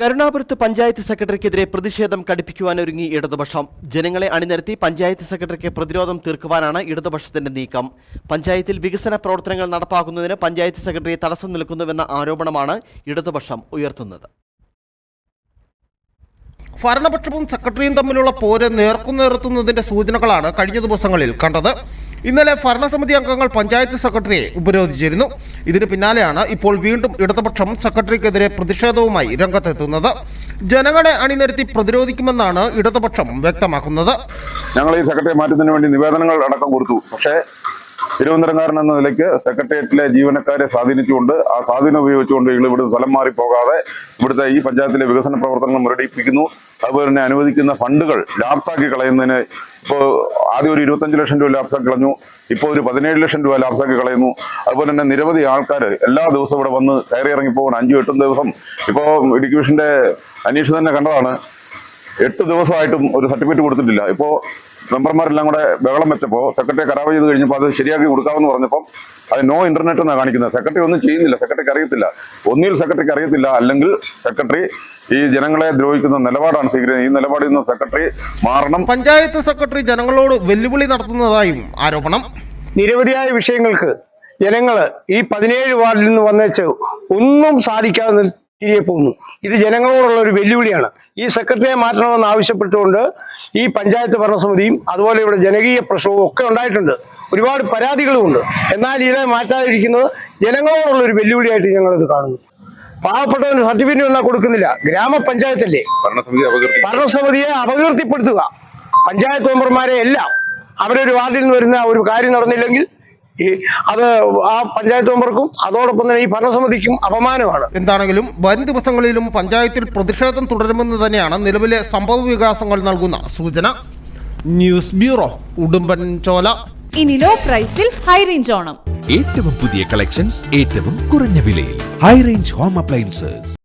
കരുണാപുരത്ത് പഞ്ചായത്ത് സെക്രട്ടറിക്കെതിരെ പ്രതിഷേധം കടുപ്പിക്കുവാനൊരുങ്ങി ഇടതുപക്ഷം. ജനങ്ങളെ അണിനിരത്തി പഞ്ചായത്ത് സെക്രട്ടറിക്ക് പ്രതിരോധം തീർക്കുവാനാണ് ഇടതുപക്ഷത്തിന്റെ നീക്കം. പഞ്ചായത്തിൽ വികസന പ്രവർത്തനങ്ങൾ നടപ്പാക്കുന്നതിന് പഞ്ചായത്ത് സെക്രട്ടറി തടസ്സം നിൽക്കുന്നുവെന്ന ആരോപണമാണ് ഇടതുപക്ഷം ഉയർത്തുന്നത്. ഭരണപക്ഷവും സെക്രട്ടറിയും തമ്മിലുള്ള പോര് നേർക്കുനേർത്തുന്നതിന്റെ സൂചനകളാണ് കഴിഞ്ഞ ദിവസങ്ങളിൽ കണ്ടത്. ഇന്നലെ ഭരണസമിതി അംഗങ്ങൾ പഞ്ചായത്ത് സെക്രട്ടറിയെ ഉപരോധിച്ചിരുന്നു. ഇതിന് പിന്നാലെയാണ് ഇപ്പോൾ വീണ്ടും ഇടതുപക്ഷം സെക്രട്ടറിക്കെതിരെ പ്രതിഷേധവുമായി രംഗത്തെത്തുന്നത്. ജനങ്ങളെ അണിനിരത്തി പ്രതിരോധിക്കുമെന്നാണ് ഇടതുപക്ഷം വ്യക്തമാക്കുന്നത്. ഞങ്ങൾ ഈ സെക്രട്ടറി മാറ്റുന്നതിന് വേണ്ടി നിവേദനങ്ങൾ അടക്കം കൊടുത്തു. പക്ഷേ തിരുവനന്തപുരംകാരൻ എന്ന നിലയ്ക്ക് സെക്രട്ടേറിയറ്റിലെ ജീവനക്കാരെ സ്വാധീനിച്ചുകൊണ്ട് ആ സ്വാധീനം ഉപയോഗിച്ചുകൊണ്ട് ഇവൾ ഇവിടെ സ്ഥലം മാറി പോകാതെ ഇവിടുത്തെ ഈ പഞ്ചായത്തിലെ വികസന പ്രവർത്തനങ്ങൾ മുരടിപ്പിക്കുന്നു. അതുപോലെ തന്നെ അനുവദിക്കുന്ന ഫണ്ടുകൾ ലാപ്സാക്കി കളയുന്നതിന് ഇപ്പോൾ ആദ്യം ഒരു ഇരുപത്തഞ്ച് ലക്ഷം രൂപ ലാപ്സാക്കി കളഞ്ഞു. ഇപ്പോൾ ഒരു പതിനേഴ് ലക്ഷം രൂപ ലാപ്സാക്കി കളയുന്നു. അതുപോലെ തന്നെ നിരവധി ആൾക്കാർ എല്ലാ ദിവസവും ഇവിടെ വന്ന് കയറി ഇറങ്ങി പോകുന്ന അഞ്ചും എട്ടും ദിവസം ഇപ്പോൾ ഇടുക്കി അന്വേഷണം തന്നെ കണ്ടതാണ്. എട്ട് ദിവസമായിട്ടും ഒരു സർട്ടിഫിക്കറ്റ് കൊടുത്തിട്ടില്ല. ഇപ്പോൾ മെമ്പർമാരെല്ലാം കൂടെ ബഹളം വെച്ചപ്പോൾ സെക്രട്ടറി കരാവ് ചെയ്ത് കഴിഞ്ഞപ്പോൾ അത് ശരിയാക്കി കൊടുക്കാമെന്ന് പറഞ്ഞപ്പോൾ അത് നോ ഇന്റർനെറ്റ് എന്നാണ് കാണിക്കുന്നത്. സെക്രട്ടറി ഒന്നും ചെയ്യുന്നില്ല. സെക്രട്ടറിക്ക് അറിയത്തില്ല. ഒന്നിൽ സെക്രട്ടറിക്ക് അറിയത്തില്ല. അല്ലെങ്കിൽ സെക്രട്ടറി ഈ ജനങ്ങളെ ദ്രോഹിക്കുന്ന നിലപാടാണ് സ്വീകരിക്കുന്നത്. ഈ നിലപാടിൽ നിന്ന് സെക്രട്ടറി മാറണം. പഞ്ചായത്ത് സെക്രട്ടറി ജനങ്ങളോട് വെല്ലുവിളി നടത്തുന്നതായും ആരോപണം. നിരവധിയായ വിഷയങ്ങൾക്ക് ജനങ്ങൾ ഈ പതിനേഴ് വാർഡിൽ നിന്ന് വന്നേച്ച് ഒന്നും സാധിക്കാതെ തിരികെ പോകുന്നു ഇത് ജനങ്ങളോടുള്ള ഒരു വെല്ലുവിളിയാണ്. ഈ സെക്രട്ടറിയെ മാറ്റണമെന്ന് ആവശ്യപ്പെട്ടുകൊണ്ട് ഈ പഞ്ചായത്ത് ഭരണസമിതിയും അതുപോലെ ഇവിടെ ജനകീയ പ്രശ്നവും ഒക്കെ ഉണ്ടായിട്ടുണ്ട്. ഒരുപാട് പരാതികളുമുണ്ട്. എന്നാൽ ഇതിനെ മാറ്റാതിരിക്കുന്നത് ജനങ്ങളോടുള്ള ഒരു വെല്ലുവിളിയായിട്ട് ഞങ്ങളിത് കാണുന്നു. പാവപ്പെട്ടവന് സർട്ടിഫിക്കറ്റ് ഒന്നാ കൊടുക്കുന്നില്ല. ഗ്രാമപഞ്ചായത്തല്ലേ? ഭരണസമിതിയെ അപകീർത്തിപ്പെടുത്തുക. പഞ്ചായത്ത് മെമ്പർമാരെ എല്ലാം അവരൊരു വാർഡിൽ നിന്ന് വരുന്ന ഒരു കാര്യം നടന്നില്ലെങ്കിൽ ഈ അത് ആ പഞ്ചായത്ത് മെമ്പർക്കും അതോടൊപ്പം തന്നെ ഈ ഭരണസമിതിക്കും അപമാനമാണ്. എന്താണെങ്കിലും വരും ദിവസങ്ങളിലും പഞ്ചായത്തിൽ പ്രതിഷേധം തുടരുമെന്ന് തന്നെയാണ് നിലവിലെ സംഭവ വികാസങ്ങൾ നൽകുന്ന സൂചന. News bureau Udumban Chola. ഇനി ലോ പ്രൈസിൽ ഹൈ റേഞ്ച് ഓണം. ഏറ്റവും പുതിയ കളക്ഷൻസ് ഏറ്റവും കുറഞ്ഞ വിലയിൽ. High range home appliances